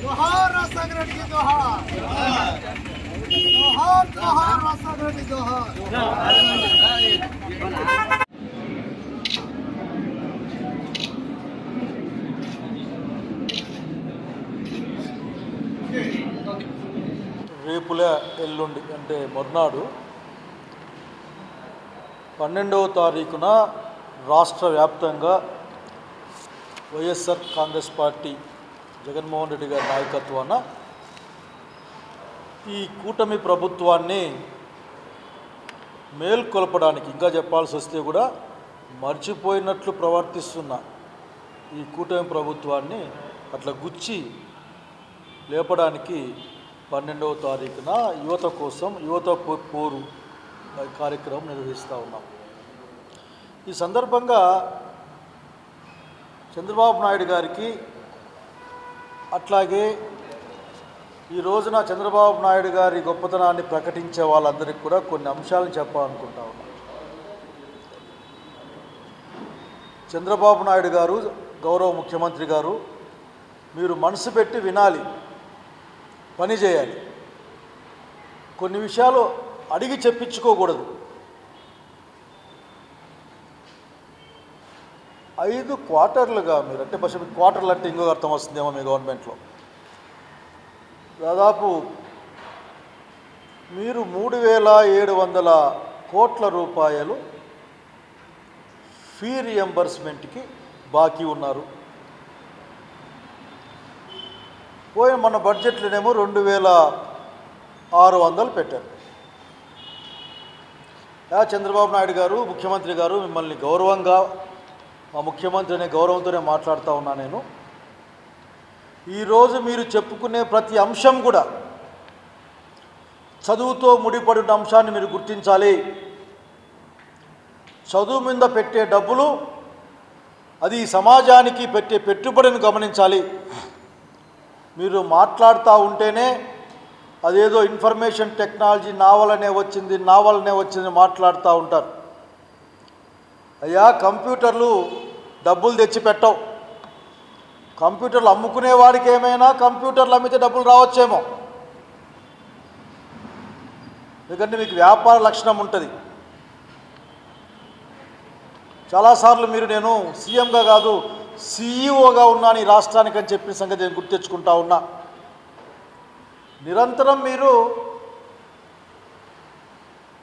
जोहार रास्ता की जोहार जोहार जोहार रास्ता की जोहार రేపులే ఎల్లుండి అంటే మర్నాడు పన్నెండవ తారీఖున రాష్ట్ర వ్యాప్తంగా YSR Congress party Jaganmohan Reddy గారి నాయకత్వాన ఈ కూటమి ప్రభుత్వాన్ని మేల్కొల్పడానికి ఇంకా చెప్పాల్సి వస్తే కూడా మర్చిపోయినట్లు ప్రవర్తిస్తున్న ఈ కూటమి ప్రభుత్వాన్ని అట్లా గుచ్చి లేపడానికి పన్నెండవ తారీఖున యువత కోసం యువత పో- పోరు కార్యక్రమం నిర్వహిస్తూ ఉన్నాం. ఈ సందర్భంగా చంద్రబాబు నాయుడు గారికి అట్లాగే ఈ రోజున చంద్రబాబు నాయుడు గారి గొప్పతనాన్ని ప్రకటించే వాళ్ళందరికీ కూడా కొన్ని అంశాలను చెప్పాలనుకుంటా ఉన్నాం. చంద్రబాబు నాయుడు గారు గౌరవ ముఖ్యమంత్రి గారు మీరు మనసు పెట్టి వినాలి. పని చేయాలి. కొన్ని విషయాలు అడిగి చెప్పించుకోకూడదు. ఐదు క్వార్టర్లుగా మీరు అంటే బస్ క్వార్టర్లు అంటే ఇంకొక అర్థం వస్తుందేమో మీ గవర్నమెంట్లో. దాదాపు మీరు మూడు వేల ఏడు వందల కోట్ల రూపాయలు ఫీ రియంబర్స్మెంట్కి బాకీ ఉన్నారు. పోయిన మన బడ్జెట్లోనేమో రెండు వేల ఆరు వందలు పెట్టారు. చంద్రబాబు నాయుడు గారు ముఖ్యమంత్రి గారు మిమ్మల్ని గౌరవంగా మా ముఖ్యమంత్రి అనే గౌరవంతోనే మాట్లాడుతూ ఉన్నా నేను. ఈరోజు మీరు చెప్పుకునే ప్రతి అంశం కూడా చదువుతో ముడిపడిన అంశాన్ని మీరు గుర్తించాలి. చదువు మీద పెట్టే డబ్బులు అది సమాజానికి పెట్టే పెట్టుబడిని గమనించాలి. మీరు మాట్లాడుతూ ఉంటేనే అదేదో ఇన్ఫర్మేషన్ టెక్నాలజీ నావలనే వచ్చింది నావలనే వచ్చింది మాట్లాడుతూ ఉంటారు. అయ్యా కంప్యూటర్లు డబ్బులు తెచ్చి పెట్టవు కంప్యూటర్లు అమ్ముకునే వాడికి ఏమైనా కంప్యూటర్లు అమ్మితే డబ్బులు రావచ్చేమో. ఎందుకంటే మీకు వ్యాపార లక్షణం ఉంటుంది. చాలాసార్లు మీరు నేను సీఎంగా కాదు సీఈఓగా ఉన్నాను ఈ రాష్ట్రానికి అని చెప్పిన సంగతి నేను గుర్తు తెచ్చుకుంటా ఉన్నా. నిరంతరం మీరు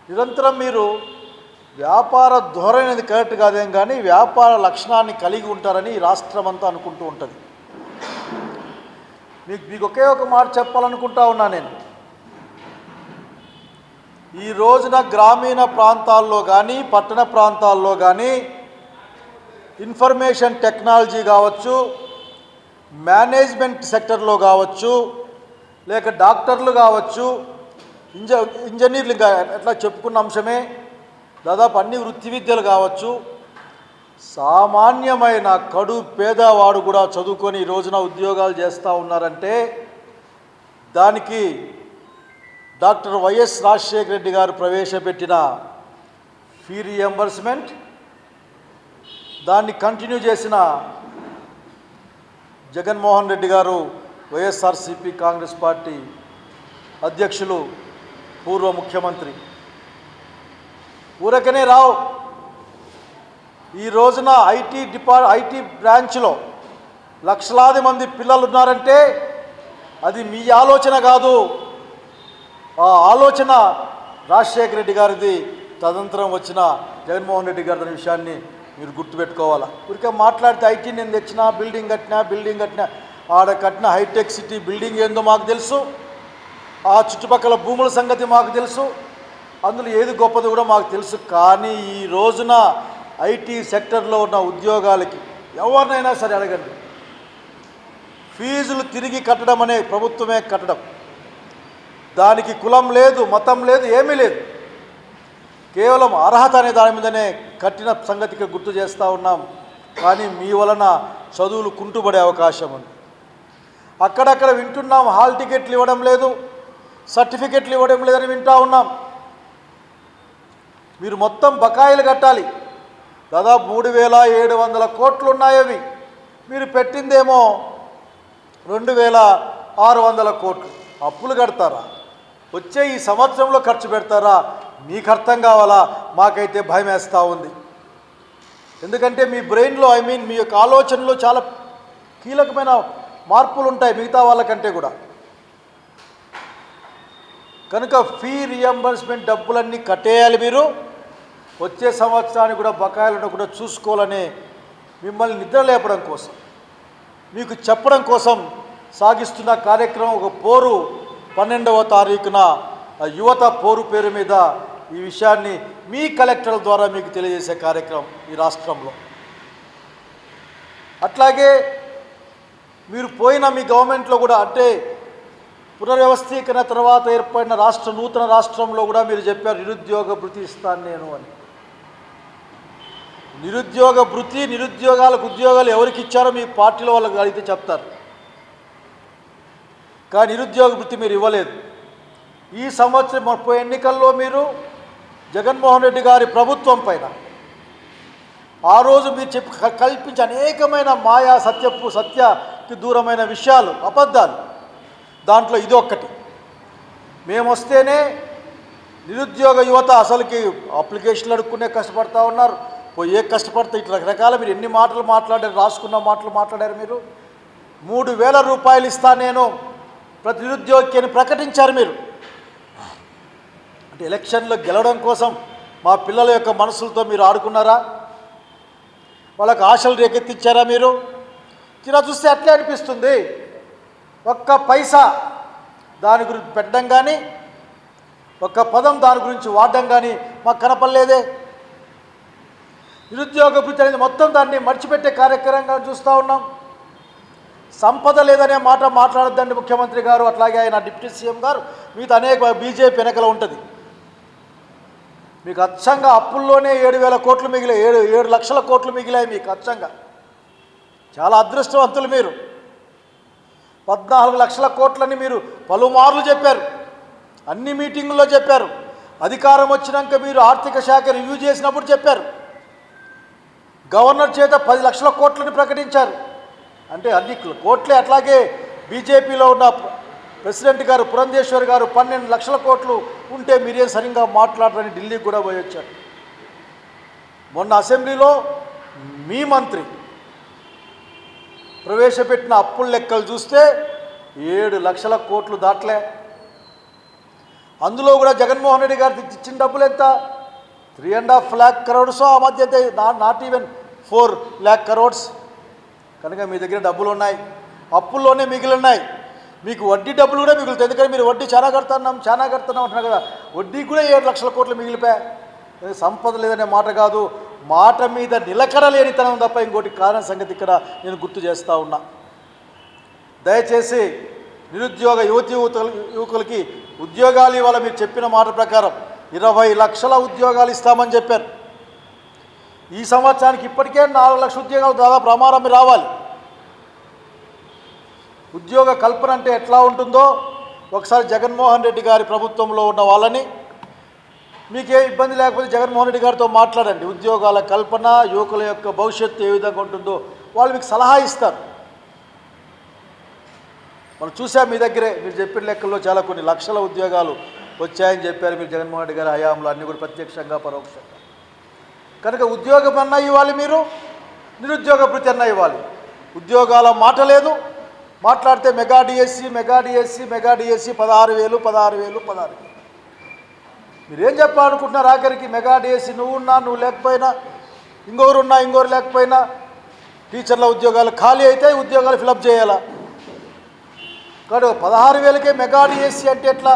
నిరంతరం మీరు వ్యాపార ధోరణి అనేది కరెక్ట్ కాదేం కానీ వ్యాపార లక్షణాన్ని కలిగి ఉంటారని ఈ రాష్ట్రం అంతా అనుకుంటూ ఉంటుంది. మీకు మీకు ఒకే ఒక మాట చెప్పాలనుకుంటా ఉన్నా నేను. ఈ రోజున గ్రామీణ ప్రాంతాల్లో కానీ పట్టణ ప్రాంతాల్లో కానీ ఇన్ఫర్మేషన్ టెక్నాలజీ కావచ్చు మేనేజ్మెంట్ సెక్టర్లో కావచ్చు లేక డాక్టర్లు కావచ్చు ఇంజ ఇంజనీర్లు ఇంకా ఎట్లా చెప్పుకున్న అంశమే దాదాపు అన్ని వృత్తి విద్యలు కావచ్చు. సామాన్యమైన కడు పేదవాడు కూడా చదువుకొని ఈ రోజున ఉద్యోగాలు చేస్తూ ఉన్నారంటే దానికి డాక్టర్ వైఎస్ రాజశేఖర రెడ్డి గారు ప్రవేశపెట్టిన ఫీ రియంబర్స్మెంట్ దాన్ని కంటిన్యూ చేసిన జగన్మోహన్ రెడ్డి గారు వైఎస్ఆర్సిపి కాంగ్రెస్ పార్టీ అధ్యక్షులు పూర్వ ముఖ్యమంత్రి. ఊరకనే రావు. ఈ రోజున ఐటీ డిపా ఐటీ బ్రాంచ్లో లక్షలాది మంది పిల్లలు ఉన్నారంటే అది మీ ఆలోచన కాదు. ఆ ఆలోచన రాజశేఖర రెడ్డి గారిది. తదంతరం వచ్చిన జగన్మోహన్ రెడ్డి గారి విషయాన్ని మీరు గుర్తుపెట్టుకోవాలా? ఊరికే మాట్లాడితే ఐటీ నేను తెచ్చినా బిల్డింగ్ కట్టినా బిల్డింగ్ కట్టినా ఆడ కట్టిన హైటెక్ సిటీ బిల్డింగ్ ఏందో మాకు తెలుసు. ఆ చుట్టుపక్కల భూముల సంగతి మాకు తెలుసు. అందులో ఏది గొప్పది కూడా మాకు తెలుసు. కానీ ఈ రోజున ఐటీ సెక్టర్లో ఉన్న ఉద్యోగాలకి ఎవరినైనా సరే అడగండి. ఫీజులు తిరిగి కట్టడం అనే ప్రభుత్వమే కట్టడం. దానికి కులం లేదు మతం లేదు ఏమీ లేదు. కేవలం అర్హత అనే దాని మీదనే కట్టిన సంగతికి గుర్తు చేస్తూ ఉన్నాం. కానీ మీ వలన చదువులు కుంటుపడే అవకాశం ఉంది. అక్కడక్కడ వింటున్నాం హాల్ టికెట్లు ఇవ్వడం లేదు సర్టిఫికెట్లు ఇవ్వడం లేదని వింటూ ఉన్నాం. మీరు మొత్తం బకాయిలు కట్టాలి. దాదాపు మూడు వేల ఏడు వందల కోట్లు ఉన్నాయవి అవి. మీరు పెట్టిందేమో రెండు వేల ఆరు వందల కోట్లు. అప్పులు కడతారా? వచ్చే ఈ సంవత్సరంలో ఖర్చు పెడతారా? మీకు అర్థం కావాలా? మాకైతే భయం వేస్తూ ఉంది. ఎందుకంటే మీ బ్రెయిన్లో ఐ మీన్ మీ యొక్క ఆలోచనలో చాలా కీలకమైన మార్పులు ఉంటాయి మిగతా వాళ్ళకంటే కూడా. కనుక ఫీ రియంబర్స్మెంట్ డబ్బులన్నీ కట్టేయాలి మీరు. వచ్చే సంవత్సరానికి కూడా బకాయిలను కూడా చూసుకోవాలని మిమ్మల్ని నిద్ర లేపడం కోసం. మీకు చెప్పడం కోసం సాగిస్తున్న కార్యక్రమం ఒక పోరు పన్నెండవ తారీఖున యువత పోరు పేరు మీద ఈ విషయాన్ని మీ కలెక్టర్ల ద్వారా మీకు తెలియజేసే కార్యక్రమం ఈ రాష్ట్రంలో. అట్లాగే మీరు పోయిన మీ గవర్నమెంట్లో కూడా అంటే పునర్వ్యవస్థీకరణ తర్వాత ఏర్పడిన రాష్ట్ర నూతన రాష్ట్రంలో కూడా మీరు చెప్పారు నిరుద్యోగ భృతి ఇస్తాను నేను అని. నిరుద్యోగ భృతి నిరుద్యోగాలకు ఉద్యోగాలు ఎవరికి ఇచ్చారో మీ పార్టీలో వాళ్ళకి అడిగితే చెప్తారు. కానీ నిరుద్యోగ వృత్తి మీరు ఇవ్వలేదు. ఈ సంవత్సరం ముప్పై ఎన్నికల్లో మీరు జగన్మోహన్ రెడ్డి గారి ప్రభుత్వం పైన ఆ రోజు మీరు చెప్పి క- కల్పించే అనేకమైన మాయా సత్యపు సత్యకి దూరమైన విషయాలు అబద్ధాలు. దాంట్లో ఇది ఒక్కటి. మేము వస్తేనే నిరుద్యోగ యువత అసలుకి అప్లికేషన్లు అడుక్కునే కష్టపడతా ఉన్నారు. పోయే కష్టపడితే ఇట్లా రకరకాల మీరు ఎన్ని మాటలు మాట్లాడారు రాసుకున్న మాటలు మాట్లాడారు మీరు? మూడు వేల రూపాయలు ఇస్తా నేను. ప్రతి నిరుద్యోగి అని ప్రకటించారు మీరు. అంటే ఎలక్షన్లో గెలవడం కోసం మా పిల్లల యొక్క మనసులతో మీరు ఆడుకున్నారా? వాళ్ళకు ఆశలు రేకెత్తించారా మీరు? తీరా చూస్తే అట్లే అనిపిస్తుంది. ఒక్క పైసా దాని గురించి పెట్టడం కానీ ఒక్క పదం దాని గురించి వాడడం కానీ మాకు కనపడలేదే. నిరుద్యోగ భృతి అనేది మొత్తం దాన్ని మర్చిపెట్టే కార్యక్రమంగా చూస్తూ ఉన్నాం. సంపద లేదనే మాట మాట్లాడద్దండి ముఖ్యమంత్రి గారు అట్లాగే ఆయన డిప్యూటీ సీఎం గారు. మీతో అనేక బీజేపీ వెనకల ఉంటుంది. మీకు అచ్చంగా అప్పుల్లోనే ఏడు వేల కోట్లు మిగిలే ఏడు ఏడు లక్షల కోట్లు మిగిలాయి మీకు అచ్చంగా. చాలా అదృష్టవంతులు మీరు. పద్నాలుగు లక్షల కోట్లని మీరు పలుమార్లు చెప్పారు. అన్ని మీటింగుల్లో చెప్పారు. అధికారం వచ్చినాక మీరు ఆర్థిక శాఖ రివ్యూ చేసినప్పుడు చెప్పారు. గవర్నర్ చేత పది లక్షల కోట్లని ప్రకటించారు. అంటే అన్ని కోట్లే అట్లాగే బీజేపీలో ఉన్న ప్రెసిడెంట్ గారు పురంధేశ్వర్ గారు పన్నెండు లక్షల కోట్లు ఉంటే మీరేం సరిగ్గా మాట్లాడరని ఢిల్లీకి కూడా పోయి వచ్చారు. మొన్న అసెంబ్లీలో మీ మంత్రి ప్రవేశపెట్టిన అప్పుల లెక్కలు చూస్తే ఏడు లక్షల కోట్లు దాట్లే. అందులో కూడా జగన్మోహన్ రెడ్డి గారు ఇచ్చిన డబ్బులు ఎంత? Three and half lakh crores. ఆ మధ్య not even four lakh crores. కనుక మీ దగ్గర డబ్బులు ఉన్నాయి అప్పుల్లోనే మిగిలిన్నాయి. మీకు వడ్డీ డబ్బులు కూడా మిగులుతాయి. ఎందుకంటే మీరు వడ్డీ చాలా కడుతున్నాం చాలా కడుతున్నాం అంటున్నారు కదా. వడ్డీ కూడా ఏడు లక్షల కోట్లు మిగిలిపోయా. సంపద లేదనే మాట కాదు. మాట మీద నిలకడ లేనితనం తప్ప ఇంకోటి కారణ సంగతి ఇక్కడ నేను గుర్తు చేస్తూ ఉన్నా. దయచేసి నిరుద్యోగ యువతి యువతలు యువకులకి ఉద్యోగాలు ఇవాళ మీరు చెప్పిన మాట ప్రకారం ఇరవై లక్షల ఉద్యోగాలు ఇస్తామని చెప్పారు. ఈ సంవత్సరానికి ఇప్పటికే నాలుగు లక్షల ఉద్యోగాలు దాదాపు ప్రమారం రావాలి. ఉద్యోగ కల్పన అంటే ఎట్లా ఉంటుందో ఒకసారి జగన్మోహన్ రెడ్డి గారి ప్రభుత్వంలో ఉన్న వాళ్ళని మీకే ఇబ్బంది లేకపోతే జగన్మోహన్ రెడ్డి గారితో మాట్లాడండి. ఉద్యోగాల కల్పన యువకుల యొక్క భవిష్యత్తు ఏ విధంగా ఉంటుందో వాళ్ళు మీకు సలహా ఇస్తారు. మనం చూసాం మీ దగ్గరే మీరు చెప్పిన లెక్కల్లో చాలా కొన్ని లక్షల ఉద్యోగాలు వచ్చాయని చెప్పారు మీరు జగన్మోహన్ రెడ్డి గారి హయాంలో అన్నీ కూడా ప్రత్యక్షంగా పరోక్షంగా. కనుక ఉద్యోగం అన్న ఇవ్వాలి మీరు నిరుద్యోగ భృతి అన్న ఇవ్వాలి. ఉద్యోగాల మాట లేదు. మాట్లాడితే mega DSC mega DSC mega DSC పదహారు వేలు పదహారు వేలు పదహారు వేలు. మీరేం చెప్పాలనుకుంటున్నారు ఆఖరికి? మెగా డిఎస్సి నువ్వు ఉన్నా నువ్వు లేకపోయినా ఇంకొకరు ఉన్నా ఇంకొకరు లేకపోయినా టీచర్ల ఉద్యోగాలు ఖాళీ అయితే ఉద్యోగాలు ఫిలప్ చేయాలా? కాదు పదహారు వేలకే మెగా డిఎస్సి అంటే ఎట్లా?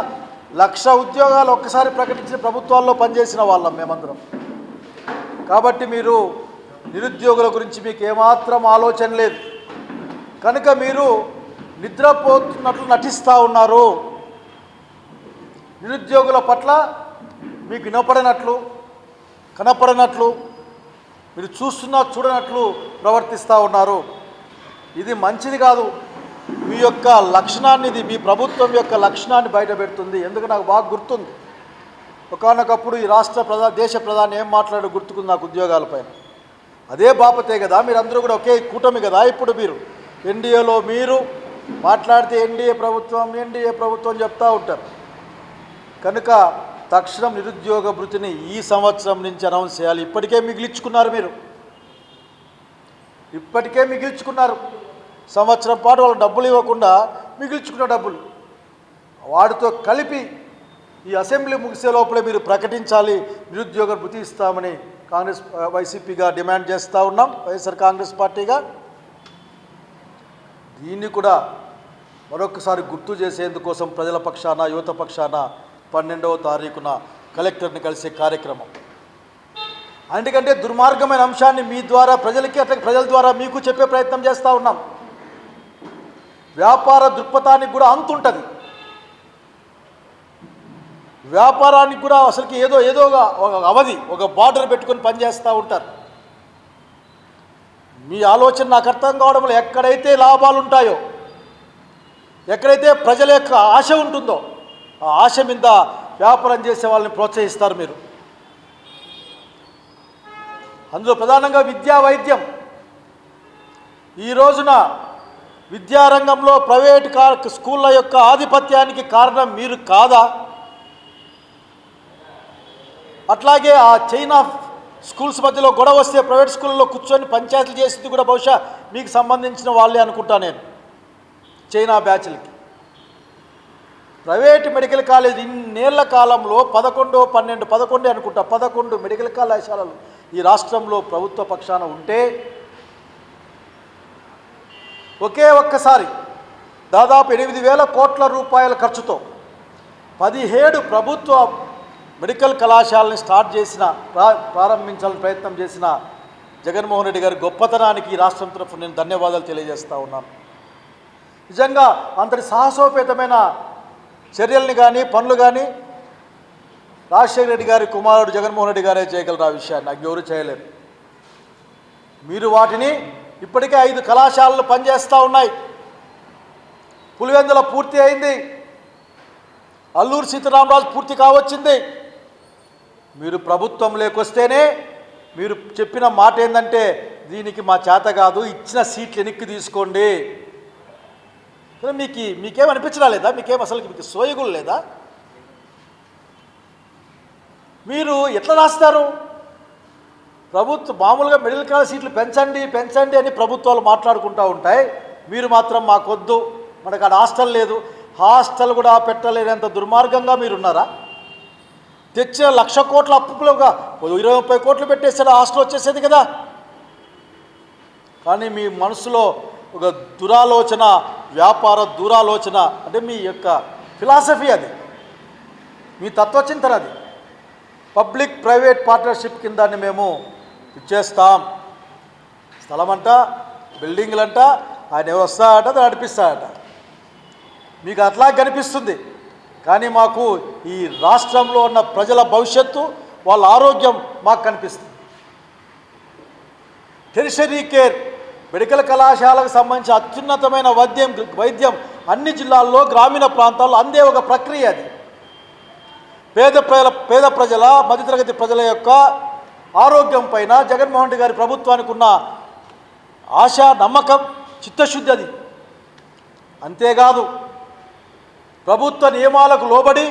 లక్ష ఉద్యోగాలు ఒక్కసారి ప్రకటించిన ప్రభుత్వాల్లో పనిచేసిన వాళ్ళం మేమందరం. కాబట్టి మీరు నిరుద్యోగుల గురించి మీకు ఏమాత్రం ఆలోచన లేదు. కనుక మీరు నిద్రపోతున్నట్లు నటిస్తూ ఉన్నారు. నిరుద్యోగుల పట్ల మీకు వినపడినట్లు కనపడినట్లు మీరు చూస్తున్నా చూడనట్లు ప్రవర్తిస్తూ ఉన్నారు. ఇది మంచిది కాదు. మీ యొక్క లక్షణాన్ని ఇది మీ ప్రభుత్వం యొక్క లక్షణాన్ని బయటపెడుతుంది ఎందుకు నాకు బాగా గుర్తుంది? ఒకనొకప్పుడు ఈ రాష్ట్ర ప్రధా దేశ ప్రధాని ఏం మాట్లాడు గుర్తుకుంది నాకు ఉద్యోగాలపైన. అదే బాపతే కదా మీరందరూ కూడా ఒకే కూటమి కదా ఇప్పుడు మీరు. ఎన్డీఏలో మీరు మాట్లాడితే ఎన్డీఏ ప్రభుత్వం ఎన్డీఏ ప్రభుత్వం చెప్తూ ఉంటారు. కనుక తక్షణం నిరుద్యోగ భృతిని ఈ సంవత్సరం నుంచి అనౌన్స్ చేయాలి. ఇప్పటికే మిగిలించుకున్నారు మీరు. ఇప్పటికే మిగిల్చుకున్నారు సంవత్సరం పాటు వాళ్ళు డబ్బులు ఇవ్వకుండా మిగిల్చుకున్న డబ్బులు. వాటితో కలిపి ఈ అసెంబ్లీ ముగిసే లోపలే మీరు ప్రకటించాలి నిరుద్యోగ భృతి ఇస్తామని కాంగ్రెస్ వైసీపీగా డిమాండ్ చేస్తూ ఉన్నాం వైఎస్ఆర్ కాంగ్రెస్ పార్టీగా. దీన్ని కూడా మరొకసారి గుర్తు చేసేందుకోసం ప్రజల పక్షాన యువత పక్షాన పన్నెండవ తారీఖున కలెక్టర్ని కలిసే కార్యక్రమం. అందుకంటే దుర్మార్గమైన అంశాన్ని మీ ద్వారా ప్రజలకి అట్లా ప్రజల ద్వారా మీకు చెప్పే ప్రయత్నం చేస్తూ ఉన్నాం. వ్యాపార దృక్పథానికి కూడా అంతుంటుంది. వ్యాపారానికి కూడా అసలుకి ఏదో ఏదో ఒక అవధి ఒక బార్డర్ పెట్టుకొని పనిచేస్తూ ఉంటారు. మీ ఆలోచన నాకు అర్థం కావడంలో ఎక్కడైతే లాభాలు ఉంటాయో ఎక్కడైతే ప్రజల యొక్క ఆశ ఉంటుందో ఆ ఆశ మీద వ్యాపారం చేసే వాళ్ళని ప్రోత్సహిస్తారు మీరు. అందులో ప్రధానంగా విద్యా వైద్యం. ఈ రోజున విద్యారంగంలో ప్రైవేట్ కా స్కూళ్ళ యొక్క ఆధిపత్యానికి కారణం మీరు కాదా? అట్లాగే ఆ చైన్ ఆఫ్ స్కూల్స్ మధ్యలో గొడవ వస్తే ప్రైవేట్ స్కూల్లో కూర్చొని పంచాయతీలు చేసింది కూడా బహుశా మీకు సంబంధించిన వాళ్ళే అనుకుంటా నేను. చైనా బ్యాచ్లకి. ప్రైవేట్ మెడికల్ కాలేజ్ ఇన్నేళ్ళ కాలంలో పదకొండు పన్నెండు పదకొండే అనుకుంటా పదకొండు మెడికల్ కళాశాలలు ఈ రాష్ట్రంలో ప్రభుత్వ పక్షాన ఉంటే ఒకే ఒక్కసారి దాదాపు ఎనిమిది వేల కోట్ల రూపాయల ఖర్చుతో పదిహేడు ప్రభుత్వ మెడికల్ కళాశాలని స్టార్ట్ చేసిన ప్రా ప్రారంభించాలని ప్రయత్నం చేసిన జగన్మోహన్ రెడ్డి గారి గొప్పతనానికి ఈ రాష్ట్రం తరఫున నేను ధన్యవాదాలు తెలియజేస్తూ ఉన్నాను. నిజంగా అంతటి సాహసోపేతమైన చర్యల్ని కానీ పనులు కానీ రాజశేఖర రెడ్డి గారి కుమారుడు జగన్మోహన్ రెడ్డి గారే చేయగలరు ఆ విషయాన్ని. నాకు ఎవరు చేయలేరు. మీరు వాటిని ఇప్పటికే ఐదు కళాశాలలు పనిచేస్తూ ఉన్నాయి. పులివెందుల పూర్తి అయింది. అల్లూరు సీతారామరాజు పూర్తి కావచ్చింది. మీరు ప్రభుత్వం లేకొస్తేనే మీరు చెప్పిన మాట ఏంటంటే దీనికి మా చేత కాదు ఇచ్చిన సీట్లు వెనక్కి తీసుకోండి. మీకు మీకేం అనిపించడా లేదా? మీకేం అసలు మీకు సోయగులు లేదా? మీరు ఎట్లా రాస్తారు? ప్రభుత్వ మామూలుగా మిడిల్ క్లాస్ సీట్లు పెంచండి పెంచండి అని ప్రభుత్వాలు మాట్లాడుకుంటూ ఉంటాయి. మీరు మాత్రం మాకొద్దు. మనకు అక్కడ హాస్టల్ లేదు. హాస్టల్ కూడా పెట్టలేనంత దుర్మార్గంగా మీరున్నారా? తెచ్చిన లక్ష కోట్ల అప్పులుగా ఇరవై ముప్పై కోట్లు పెట్టేసాడు హాస్టల్ వచ్చేసేది కదా. కానీ మీ మనసులో ఒక దురాలోచన వ్యాపార దురాలోచన అంటే మీ యొక్క ఫిలాసఫీ అది. మీ తత్వచింతన అది. పబ్లిక్ ప్రైవేట్ పార్ట్నర్షిప్ కింద మేము ఇచ్చేస్తాం. స్థలం అంట బిల్డింగ్లంట ఆయన ఎవరు వస్తాడట అది నడిపిస్తాడట. మీకు అట్లా కనిపిస్తుంది. కానీ మాకు ఈ రాష్ట్రంలో ఉన్న ప్రజల భవిష్యత్తు వాళ్ళ ఆరోగ్యం మాకు కనిపిస్తుంది. టెరిషరీ కేర్ మెడికల్ కళాశాలకు సంబంధించి అత్యున్నతమైన వైద్యం వైద్యం అన్ని జిల్లాల్లో గ్రామీణ ప్రాంతాల్లో అందే ఒక ప్రక్రియ అది. పేద ప్రజల పేద ప్రజల మధ్యతరగతి ప్రజల యొక్క ఆరోగ్యం పైన జగన్మోహన్ రెడ్డి గారి ప్రభుత్వానికి ఉన్న ఆశ నమ్మకం చిత్తశుద్ధి అది. అంతేకాదు ప్రభుత్వ నియమాలకు లోబడి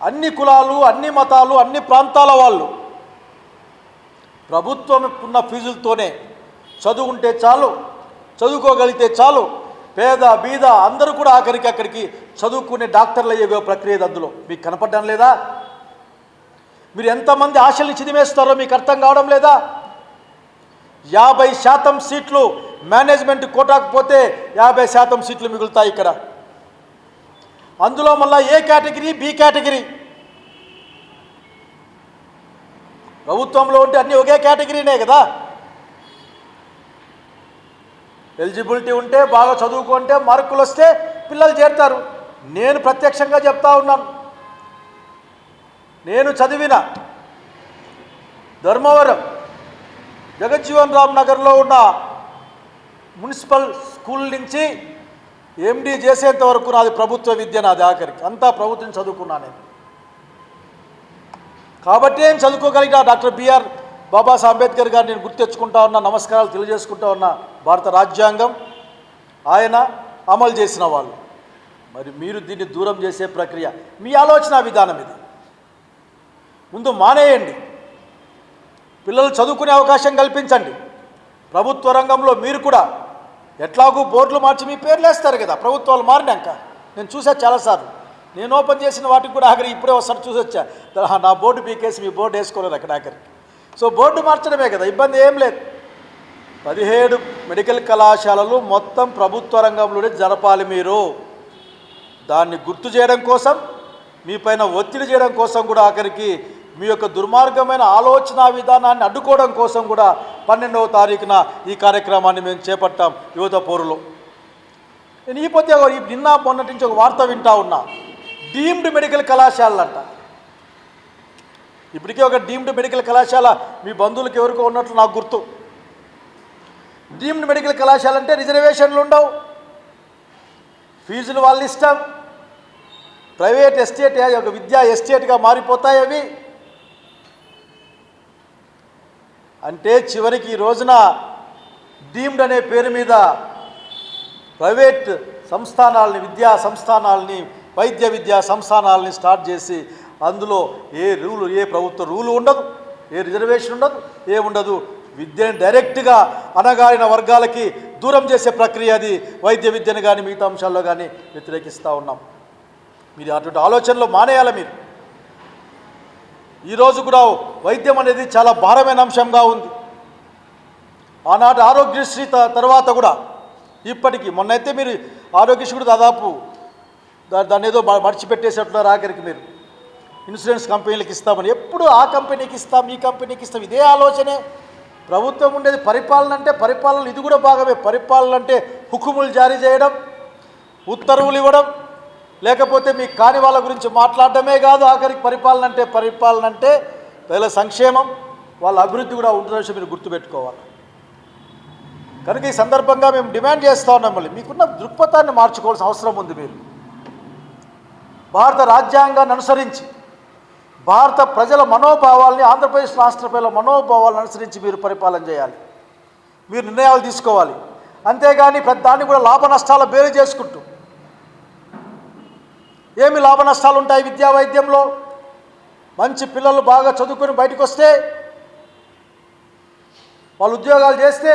అన్ని కులాలు అన్ని మతాలు అన్ని ప్రాంతాల వాళ్ళు ప్రభుత్వం ఉన్న ఫీజులతోనే చదువుకుంటే చాలు చదువుకోగలిగితే చాలు పేద బీద అందరూ కూడా ఆఖరికి అక్కడికి చదువుకునే డాక్టర్లు అయ్యే ప్రక్రియ అందులో. మీకు కనపడడం లేదా? మీరు ఎంతమంది ఆశల్ని చిదిమేస్తారో మీకు అర్థం కావడం లేదా? యాభై శాతం సీట్లు మేనేజ్మెంట్ కోటాకు పోతే యాభై శాతం సీట్లు మిగులుతాయి ఇక్కడ. అందులో మళ్ళీ ఏ కేటగిరీ బి కేటగిరీ? ప్రభుత్వంలో ఉంటే అన్నీ ఒకే కేటగిరీనే కదా? ఎలిజిబిలిటీ ఉంటే బాగా చదువుకుంటే మార్కులు వస్తే పిల్లలు చేరుతారు. నేను ప్రత్యక్షంగా చెప్తా ఉన్నాను. నేను చదివిన ధర్మవరం జగజ్జీవన్ రామ్ నగర్లో ఉన్న మున్సిపల్ స్కూల్ నుంచి ఎండి చేసేంత వరకు నాది ప్రభుత్వ విద్య నాది ఆఖరికి. అంతా ప్రభుత్వం చదువుకున్నా నేను. కాబట్టి ఏం చదువుకోగలిగిన డాక్టర్ బిఆర్ బాబాసాహెబ్ అంబేద్కర్ గారు నేను గుర్తు తెచ్చుకుంటా ఉన్నా నమస్కారాలు తెలియజేసుకుంటా ఉన్న భారత రాజ్యాంగం ఆయన అమలు చేసిన వాళ్ళు. మరి మీరు దీన్ని దూరం చేసే ప్రక్రియ మీ ఆలోచన విధానం ఇది. ముందు మానేయండి. పిల్లలు చదువుకునే అవకాశం కల్పించండి. ప్రభుత్వ రంగంలో మీరు కూడా ఎట్లాగూ బోర్డులు మార్చి మీ పేర్లు వేస్తారు కదా ప్రభుత్వాలు మారినాక. నేను చూసా చాలాసార్లు. నేను ఓపెన్ చేసిన వాటికి కూడా ఆఖరి ఇప్పుడే ఒకసారి చూసి వచ్చా నా బోర్డు పీకేసి మీ బోర్డు వేసుకోలేదు అక్కడ ఆఖరికి. సో బోర్డు మార్చడమే కదా ఇబ్బంది ఏం లేదు. పదిహేడు మెడికల్ కళాశాలలు మొత్తం ప్రభుత్వ రంగంలోనే జరపాలి మీరు. దాన్ని గుర్తు చేయడం కోసం మీ పైన ఒత్తిడి చేయడం కోసం కూడా ఆఖరికి మీ యొక్క దుర్మార్గమైన ఆలోచన విధానాన్ని అడ్డుకోవడం కోసం కూడా పన్నెండవ తారీఖున ఈ కార్యక్రమాన్ని మేము చేపట్టాం యువత పౌరులు. నేను ఈ పొద్దు నిన్న మొన్నటి నుంచి ఒక వార్త వింటా ఉన్నా. డీమ్డ్ మెడికల్ కళాశాలలు అంట ఇప్పటికే ఒక డీమ్డ్ మెడికల్ కళాశాల మీ బంధువులకు ఎవరికో ఉన్నట్లు నాకు గుర్తు. డీమ్డ్ మెడికల్ కళాశాల అంటే రిజర్వేషన్లు ఉండవు. ఫీజులు వాళ్ళ ఇష్టం. ప్రైవేట్ ఎస్టేట్ ఒక విద్యా ఎస్టేట్గా మారిపోతాయి అవి. అంటే చివరికి ఈ రోజున డీమ్డ్ అనే పేరు మీద ప్రైవేట్ సంస్థానాలని విద్యా సంస్థానాలని వైద్య విద్యా సంస్థానాలని స్టార్ట్ చేసి అందులో ఏ రూలు ఏ ప్రభుత్వ రూలు ఉండదు ఏ రిజర్వేషన్ ఉండదు ఏ ఉండదు. విద్యను డైరెక్ట్గా అనగారిన వర్గాలకి దూరం చేసే ప్రక్రియ అది. వైద్య విద్యను కానీ మిగతా అంశాల్లో కానీ వ్యతిరేకిస్తూ ఉన్నాం. మీరు అటువంటి ఆలోచనలు మానేయాలి మీరు? ఈరోజు కూడా వైద్యం అనేది చాలా భారమైన అంశంగా ఉంది. ఆనాటి ఆరోగ్యశ్రీ త- తర్వాత కూడా ఇప్పటికీ మొన్నైతే మీరు ఆరోగ్యశ్రీ కూడా దాదాపు దాన్ని ఏదో మ- మర్చిపెట్టేసేట్టున్నారు ఆఖరికి మీరు. ఇన్సూరెన్స్ కంపెనీలకు ఇస్తామని. ఎప్పుడు ఆ కంపెనీకి ఇస్తాం ఈ కంపెనీకి ఇస్తాం ఇదే ఆలోచనే. ప్రభుత్వం ఉండేది పరిపాలన అంటే పరిపాలన ఇది కూడా భాగమే. పరిపాలన అంటే హుకుములు జారీ చేయడం ఉత్తర్వులు ఇవ్వడం లేకపోతే మీ కాని వాళ్ళ గురించి మాట్లాడడమే కాదు ఆఖరికి పరిపాలన అంటే పరిపాలన అంటే ప్రజల సంక్షేమం. వాళ్ళ అభివృద్ధి కూడా ఉంటున్న విషయం మీరు గుర్తుపెట్టుకోవాలి. కనుక ఈ సందర్భంగా మేము డిమాండ్ చేస్తా ఉన్నాం మళ్ళీ. మీకున్న దృక్పథాన్ని మార్చుకోవాల్సిన అవసరం ఉంది మీరు. భారత రాజ్యాంగాన్ని అనుసరించి భారత ప్రజల మనోభావాల్ని ఆంధ్రప్రదేశ్ రాష్ట్ర ప్రజల మనోభావాలను అనుసరించి మీరు పరిపాలన చేయాలి. మీరు నిర్ణయాలు తీసుకోవాలి. అంతేగాని ప్రతి దాన్ని కూడా లాభ నష్టాల బేరు చేసుకుంటూ ఏమి లాభ నష్టాలు ఉంటాయి విద్యా వైద్యంలో? మంచి పిల్లలు బాగా చదువుకొని బయటకు వస్తే వాళ్ళు ఉద్యోగాలు చేస్తే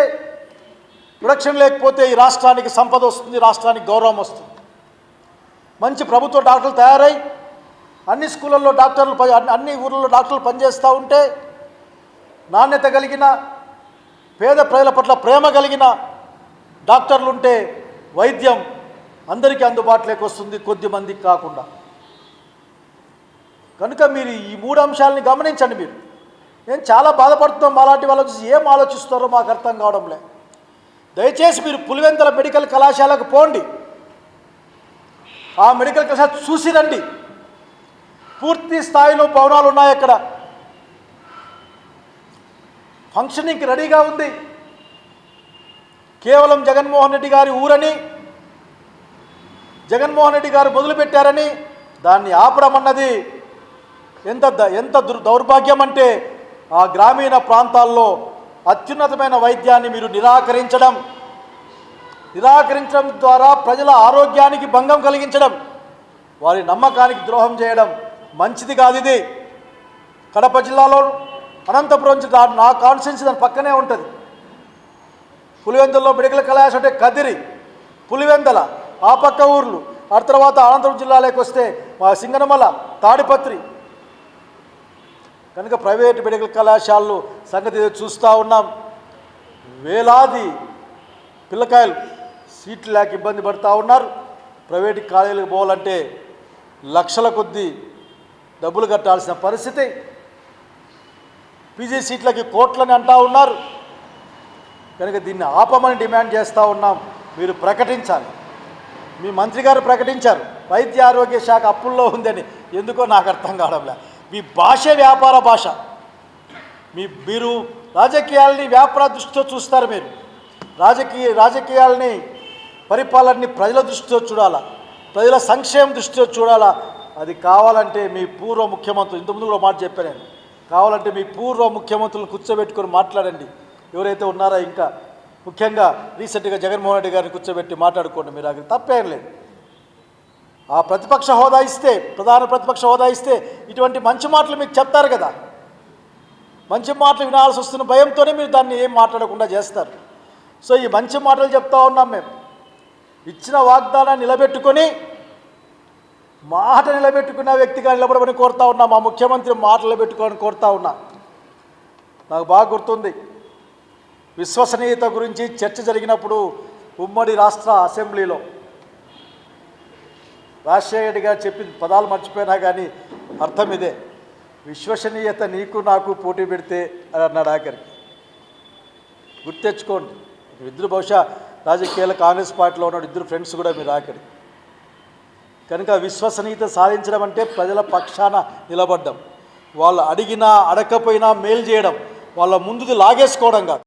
ప్రొడక్షన్ లేకపోతే ఈ రాష్ట్రానికి సంపద వస్తుంది రాష్ట్రానికి గౌరవం వస్తుంది. మంచి ప్రభుత్వ డాక్టర్లు తయారై అన్ని స్కూళ్ళల్లో డాక్టర్లు అన్ని- అన్ని ఊర్లలో డాక్టర్లు పనిచేస్తూ ఉంటే నాణ్యత కలిగిన పేద ప్రజల పట్ల ప్రేమ కలిగిన డాక్టర్లు ఉంటే వైద్యం అందరికీ అందుబాటులోకి వస్తుంది కొద్ది మందికి కాకుండా. కనుక మీరు ఈ మూడు అంశాలని గమనించండి మీరు. నేను చాలా బాధపడుతున్నాం అలాంటి వాళ్ళు చూసి ఏం ఆలోచిస్తారో మాకు అర్థం కావడంలే దయచేసి మీరు పులివెందుల మెడికల్ కళాశాలకు పోండి. ఆ మెడికల్ కళాశాల చూసి రండి. పూర్తి స్థాయిలో భవనాలు ఉన్నాయి అక్కడ. ఫంక్షనింగ్కి రెడీగా ఉంది. కేవలం జగన్మోహన్ రెడ్డి గారి ఊరని జగన్మోహన్ రెడ్డి గారు మొదలుపెట్టారని దాన్ని ఆపడం అన్నది ఎంత ఎంత దుర్ దౌర్భాగ్యం అంటే ఆ గ్రామీణ ప్రాంతాల్లో అత్యున్నతమైన వైద్యాన్ని మీరు నిరాకరించడం నిరాకరించడం ద్వారా ప్రజల ఆరోగ్యానికి భంగం కలిగించడం వారి నమ్మకానికి ద్రోహం చేయడం మంచిది కాదు ఇది. కడప జిల్లాలో అనంతపురం జిల్లా నా కాన్స్టిట్యున్సీ దాని పక్కనే ఉంటుంది. పులివెందుల్లో మెడికల్ కళాశాల అంటే కదిరి పులివెందల ఆ పక్క ఊర్లు ఆ తర్వాత అనంతపురం జిల్లాలోకి వస్తే మా సింగనమల తాడిపత్రి. కనుక ప్రైవేట్ మెడికల్ కళాశాలలు సంగతి చూస్తూ ఉన్నాం. వేలాది పిల్లకాయలు సీట్లు లేక ఇబ్బంది పడుతూ ఉన్నారు. ప్రైవేట్ కాలేజీలకు పోవాలంటే లక్షల కొద్దీ డబ్బులు కట్టాల్సిన పరిస్థితి. పీజీ సీట్లకి కోట్లని అంటూ ఉన్నారు. కనుక దీన్ని ఆపమని డిమాండ్ చేస్తూ ఉన్నాం. మీరు ప్రకటించాలి. మీ మంత్రి గారు ప్రకటించారు. వైద్య ఆరోగ్య శాఖ అప్పుల్లో ఉందని. ఎందుకో నాకు అర్థం కావడంలే. మీ భాష వ్యాపార భాష. మీ మీరు రాజకీయాలని వ్యాపార దృష్టితో చూస్తారు మీరు. రాజకీయ రాజకీయాలని పరిపాలనని ప్రజల దృష్టితో చూడాలా? ప్రజల సంక్షేమ దృష్టితో చూడాలా? అది కావాలంటే మీ పూర్వ ముఖ్యమంత్రులు ఇంతకుముందు కూడా మాట చెప్పాను నేను. కావాలంటే మీ పూర్వ ముఖ్యమంత్రులను కూర్చోబెట్టుకొని మాట్లాడండి. ఎవరైతే ఉన్నారో ఇంకా ముఖ్యంగా రీసెంట్గా జగన్మోహన్ రెడ్డి గారిని కూర్చోబెట్టి మాట్లాడుకోండి మీరు అక్కడ తప్పేం లేదు. ఆ ప్రతిపక్ష హోదా ఇస్తే ప్రధాన ప్రతిపక్ష హోదా ఇస్తే ఇటువంటి మంచి మాటలు మీకు చెప్తారు కదా. మంచి మాటలు వినాల్సి వస్తున్న భయంతోనే మీరు దాన్ని ఏం మాట్లాడకుండా చేస్తారు. సో ఈ మంచి మాటలు చెప్తా ఉన్నాం మేము. ఇచ్చిన వాగ్దానాన్ని నిలబెట్టుకొని మాట నిలబెట్టుకున్న వ్యక్తిగా నిలబడమని కోరుతా ఉన్నా మా ముఖ్యమంత్రి మాట నిలబెట్టుకోవాలని కోరుతా ఉన్నా. నాకు బాగా గుర్తుంది. విశ్వసనీయత గురించి చర్చ జరిగినప్పుడు ఉమ్మడి రాష్ట్ర అసెంబ్లీలో రాజశేఖర రెడ్డి గారు చెప్పిన పదాలు మర్చిపోయినా కానీ అర్థం ఇదే. విశ్వసనీయత నీకు నాకు పోటీ పెడితే అని అన్నాడు ఆఖరికి. గుర్తెచ్చుకోండి ఇద్దరు బహుశా రాజకీయాల కాంగ్రెస్ పార్టీలో ఉన్న ఇద్దరు ఫ్రెండ్స్ కూడా మీరు ఆఖరి కనుక విశ్వసనీయత సాధించడం అంటే ప్రజల పక్షాన నిలబడ్డం. వాళ్ళు అడిగినా అడగకపోయినా మేలు చేయడం వాళ్ళ ముందుది లాగేసుకోవడం కాదు.